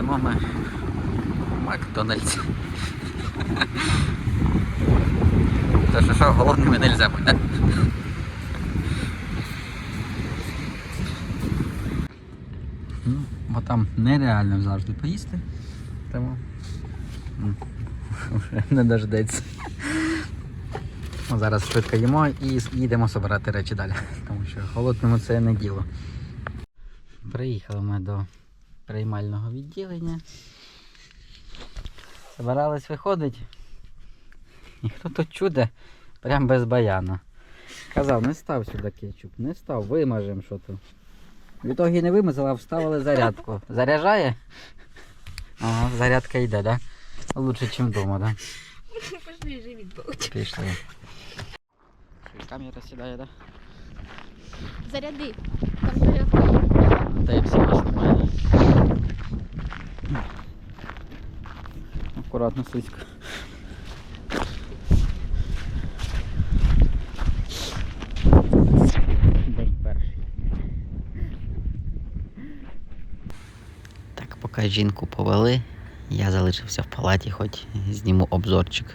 А йдемо ми Макдональдс. То що, що голодними не можна бути. Ну, бо там нереально завжди поїсти. Тому вже не дождеться. Ну, Зараз швидко їмо і їдемо збирати речі далі, тому що холодному це не діло. Приїхали ми до приймального відділення. Збирались виходить. І хто тут чуде, прям без баяна. Казав, не став сюди кетчуп, не став, вимажемо що то. В ітогі не вимазали, а вставили зарядку. Заряджає? Ага, зарядка йде, да? Лучше, ніж вдома, да? Пошли, живіть получше. Пішли. Камера сідає, да? Заряди. Там зарядка. Та як всі вас немає. Акуратно, слизько. День перший. Так, поки жінку повели, я залишився в палаті, хоч зніму обзорчик.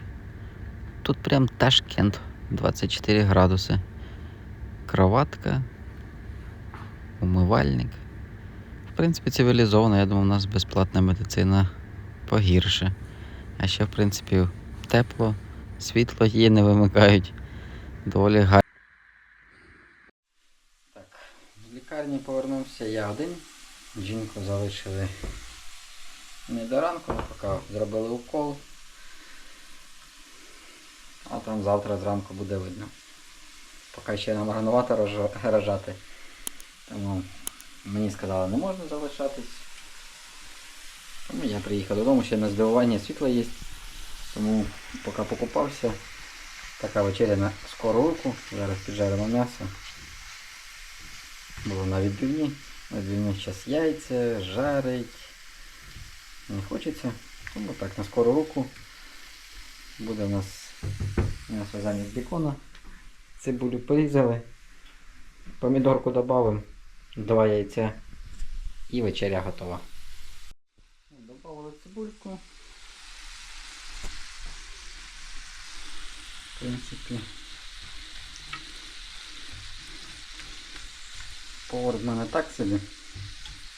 Тут прям Ташкент, 24 градуси. Кроватка, умивальник. В принципі, цивілізовано, я думаю, у нас безплатна медицина погірше. А ще, в принципі, тепло, світло є, не вимикають. Доволі гарно. Так, з лікарні повернувся я один. Жінку залишили не до ранку, поки зробили укол. А там завтра зранку буде видно. Поки ще нам рановато рожати. Тому мені сказали, не можна залишатись. Тому я приїхав додому, ще на здивування світло є. Тому поки покупався, така вечеря на скору руку. Зараз піджаримо м'ясо. Було на відбивні. На відбивні зараз яйця, жарить. Не хочеться. Тому так, на скору руку. Буде у нас м'ясо замість бікона. Цибулю порізали. Помідорку додамо. Два яйця. І вечеря готова. Цибульку. В принципі. Повар в мене так собі.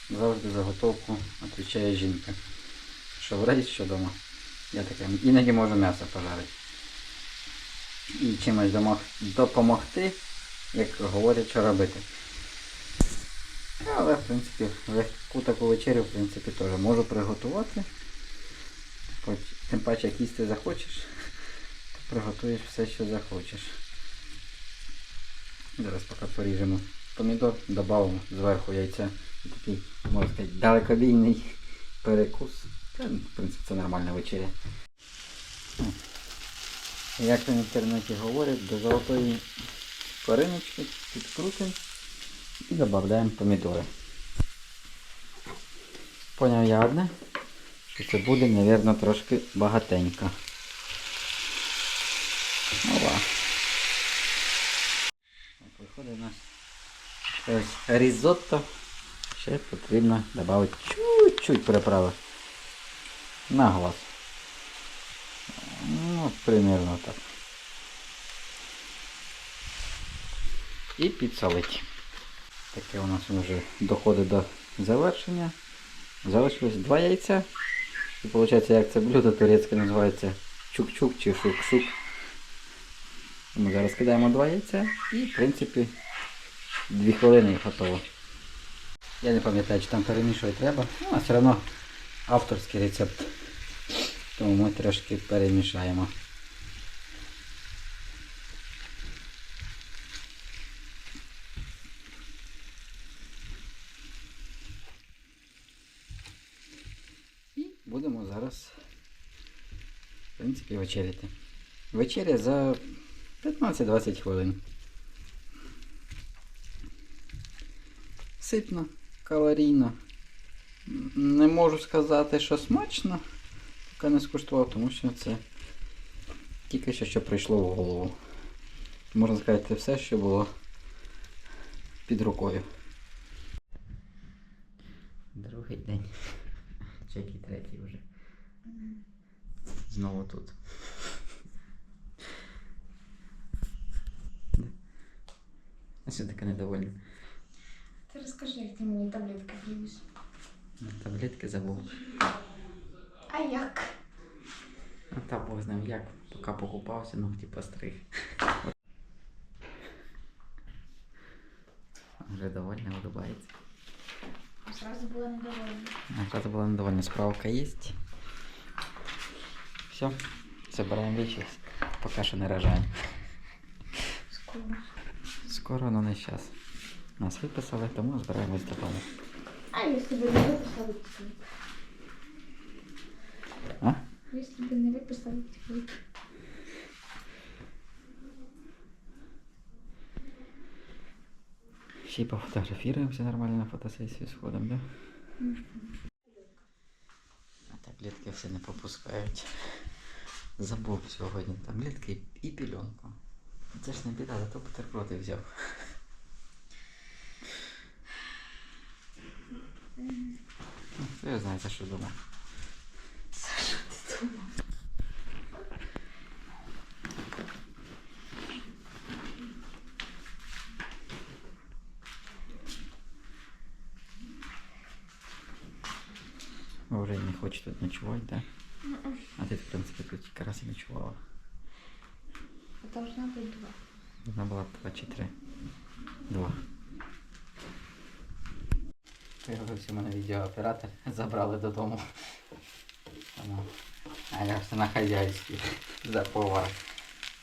Завжди за готовку відповідає жінка. Що в рейс, що вдома. Я таке іноді можу м'ясо пожарити. І чимось допомогти, як говорять, що робити. Але, в принципі, легку таку вечерю, в принципі, теж можу приготувати. Хоч, тим паче, як їсти захочеш, то приготуєш все, що захочеш. Зараз поки поріжемо помідор, додамо зверху яйця. Такий, можна сказати, далекобійний перекус. Та, в принципі, це нормальна вечеря. Як в інтернеті говорять, до золотої кориночки підкрутимо і додаємо помідори. Поняв я одне, що це буде, мабуть, трошки багатенько. Ова. Так, Виходить у нас різотто. Ще потрібно додати чуть-чуть приправи. На глаз. Ну, примерно так. І підсолить. Таке у нас вже доходить до завершення. Залишилось два яйця. І виходить, як це блюдо турецьке називається чук-чук чи шук-шук. Ми зараз кидаємо два яйця і в принципі дві хвилини і готово. Я не пам'ятаю, чи там перемішувати треба. Ну, а все одно авторський рецепт. Тому ми трошки перемішаємо. І будемо зараз, в принципі, вечеряти. Вечеря за 15-20 хвилин. Ситно, калорійно. Не можу сказати, що смачно, поки не скуштував, тому що це Тільки що, що прийшло в голову. Можна сказати, все, що було під рукою. Другий день. Чи який третій вже. Знову тут. А що таке недовольна? Ти розкажи, як ти мені таблетки привіз. Таблетки забув. А як? А та Бог з ним як, поки покупався, ногті постриг. Вже довольна, улыбається. Зразу була недовольна. Якраз була недовольна. Справка є. Все, забираємо вещи. Поки що не рожаємо. Скоро. Скоро, но не зараз. Нас виписали, тому збираємось додому. А якщо б не виписали, то А? Якщо б не виписали, то Ще й пофотографіруємося нормально на фотосесію сходом, да? Таблетки все не попускають. Забув сьогодні таблетки і пільонку. Це ж не біда, зато бутерброди взяв. Ну, знаєте, що думав. тут ночувати, да? А ти, в принципі, тут тільки раз і ночувала. А должна бути два. Вона була два чи три. Два. Появився у мене відеооператор, забрали додому. Тому, А я все на хазяйстві за повар.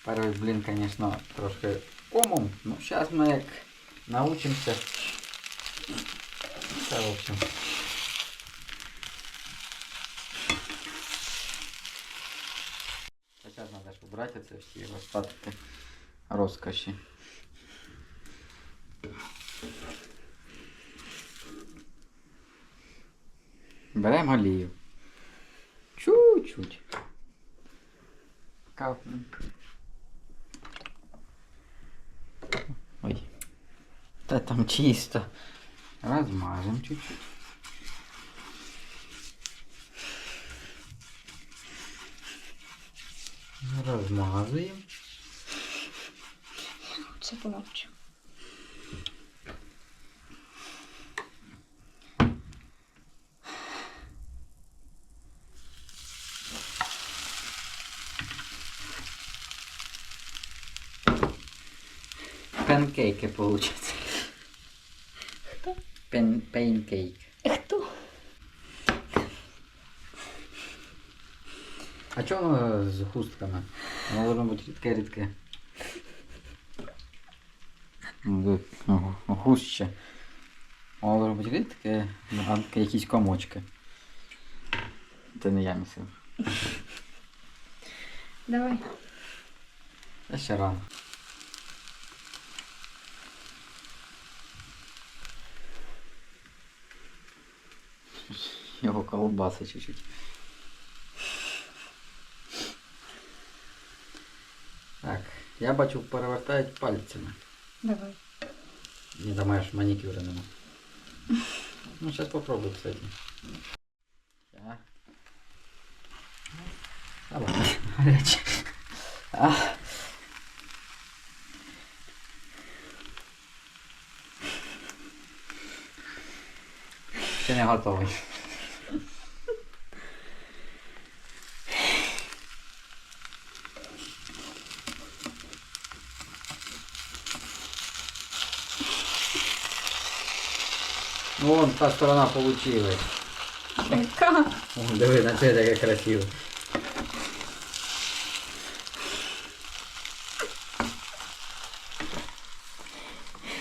Перший блін, звісно, трошки комом. Ну, зараз ми як научимося. Це, в общем. Зараз треба ж убрати це всі остатки розкоші. Беремо олію. Чуть-чуть. Капнем. Ой. Та там чисто. Размажем чуть-чуть. Размазываем. Це помовчу. Панкейки? Пен, пейнкейк. Хто? А чого воно з хустками? Воно должно бути рідке-рідке. Ну, ну, Гуще. Воно должно бути рідке, а якісь комочки. Це не я місив. Давай. Я ще рано. Його колбаси чуть-чуть. Так, я бачу, перевертають пальцями. Давай. Не думаєш, манікюра нема. Ну, сейчас попробую, кстати. А ладно, горячий. Ще не готовий. Вон та сторона получилась. Яка? Вон, диви, на це таке красиво.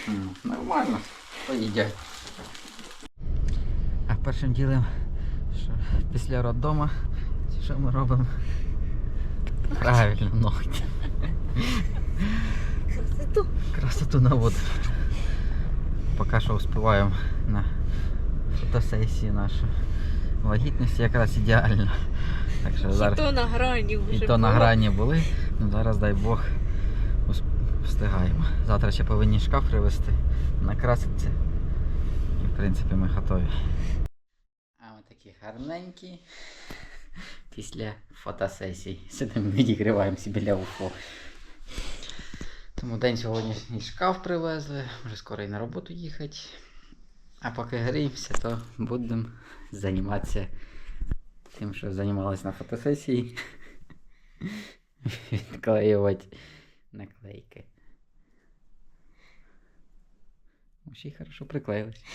М, Нормально, поїдять. А першим ділом, що після роддома, що ми робимо? Правильно, ногті. Красоту. Красоту наводимо. Поки що успіваємо на фотосесію нашу. Вагітність якраз ідеально. Так що зараз І то на грані вже. і то на грані були. Ну, зараз, дай Бог, встигаємо. Завтра ще повинні шкаф привезти, накраситься. І в принципі ми готові. А ми такі гарненькі. Після фотосесій. Сидимо, відігріваємося біля УФО. Тому день сьогоднішній шкаф привезли, вже скоро і на роботу їхати. А поки гріємося, то будемо займатися тим, що займалися на фотосесії. Відклеювати наклейки. Ще й хорошо приклеїлись.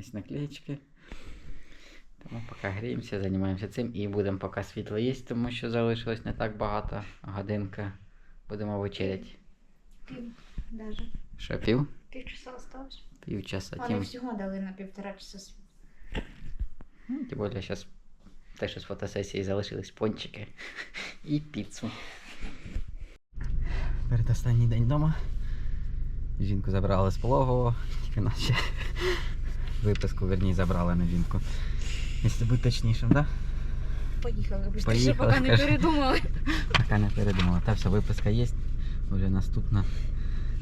Ось наклеечки. Тому поки гріємося, займаємося цим і будемо поки світло є, тому що залишилось не так багато. Годинка. Будемо вечеряти. Пів даже. Що пів? Півчаса осталось. Півчаса. Вони Тим, всього дали на півтора часа світ. ну, тим більше зараз те, що з фотосесії залишились пончики і піцу. Передостанній день вдома. Жінку забрали з пологового, тільки наче виписку, верній, забрали на жінку. Якщо бути точнішим, так? Да? Поїхали, бо поки не передумали. Пока не передумала. Та вся виписка є. Вже наступна.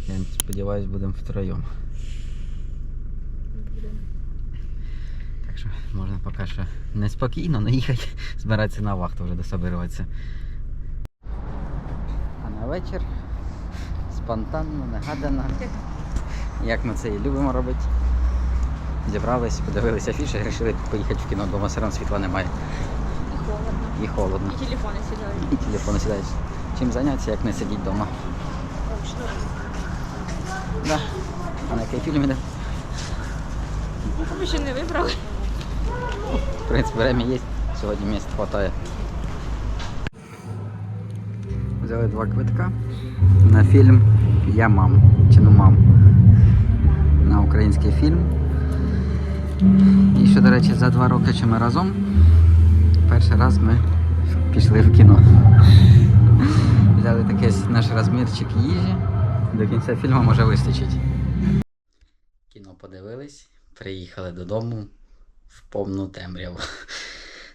Я сподіваюсь, будемо втроєм. Так що можна поки що неспокійно, але їхати, збиратися на вахту вже дособируватися. А на вечір спонтанно, негадано. Як ми це і любимо робити. Зібрались, подивилися афіші, вирішили поїхати в кіно, дома все одно світла немає І холодно. і телефони сідають. І телефон сідаєш. Чим зайнятися, як не сидіти вдома. Да. А на який фільм іде? Ми ще не вибрали. В принципі, время є. Сьогодні місць хватає. Взяли два квитка на фільм Я мам. Чи ну мам. На український фільм. І що, до речі, за два роки, що ми разом, перший раз ми пішли в кіно. Взяли такий наш розмірчик їжі. До кінця фільму може вистачить. Кіно подивились, приїхали додому в повну темряву.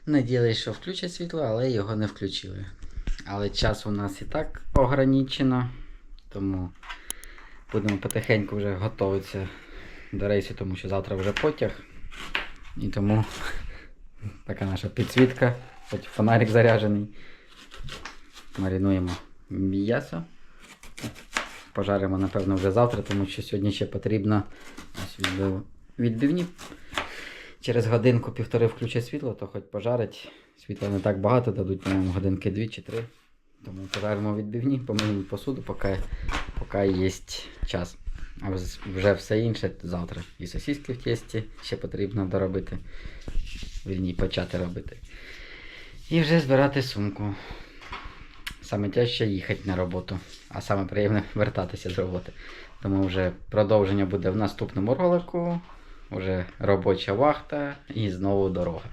Надіялись, що включать світло, але його не включили. Але час у нас і так ограничено, тому будемо потихеньку вже готуватися до рейсу, тому що завтра вже потяг. І тому така наша підсвітка, хоч фонарик заряджений. Маринуємо м'ясо. Пожаримо, напевно, вже завтра, тому що сьогодні ще потрібно ось відбив, відбивні. Через годинку півтори включать світло, то хоч пожарить. Світла не так багато, дадуть, по-моєму, годинки дві чи три. Тому пожаримо відбивні, помиємо посуду, поки, поки є час. А вже все інше завтра. І сосиски в тісті ще потрібно доробити. Вірні, почати робити. І вже збирати сумку. Саме тяжче їхати на роботу, а саме приємне вертатися з роботи. Тому вже продовження буде в наступному ролику. Уже робоча вахта і знову дорога.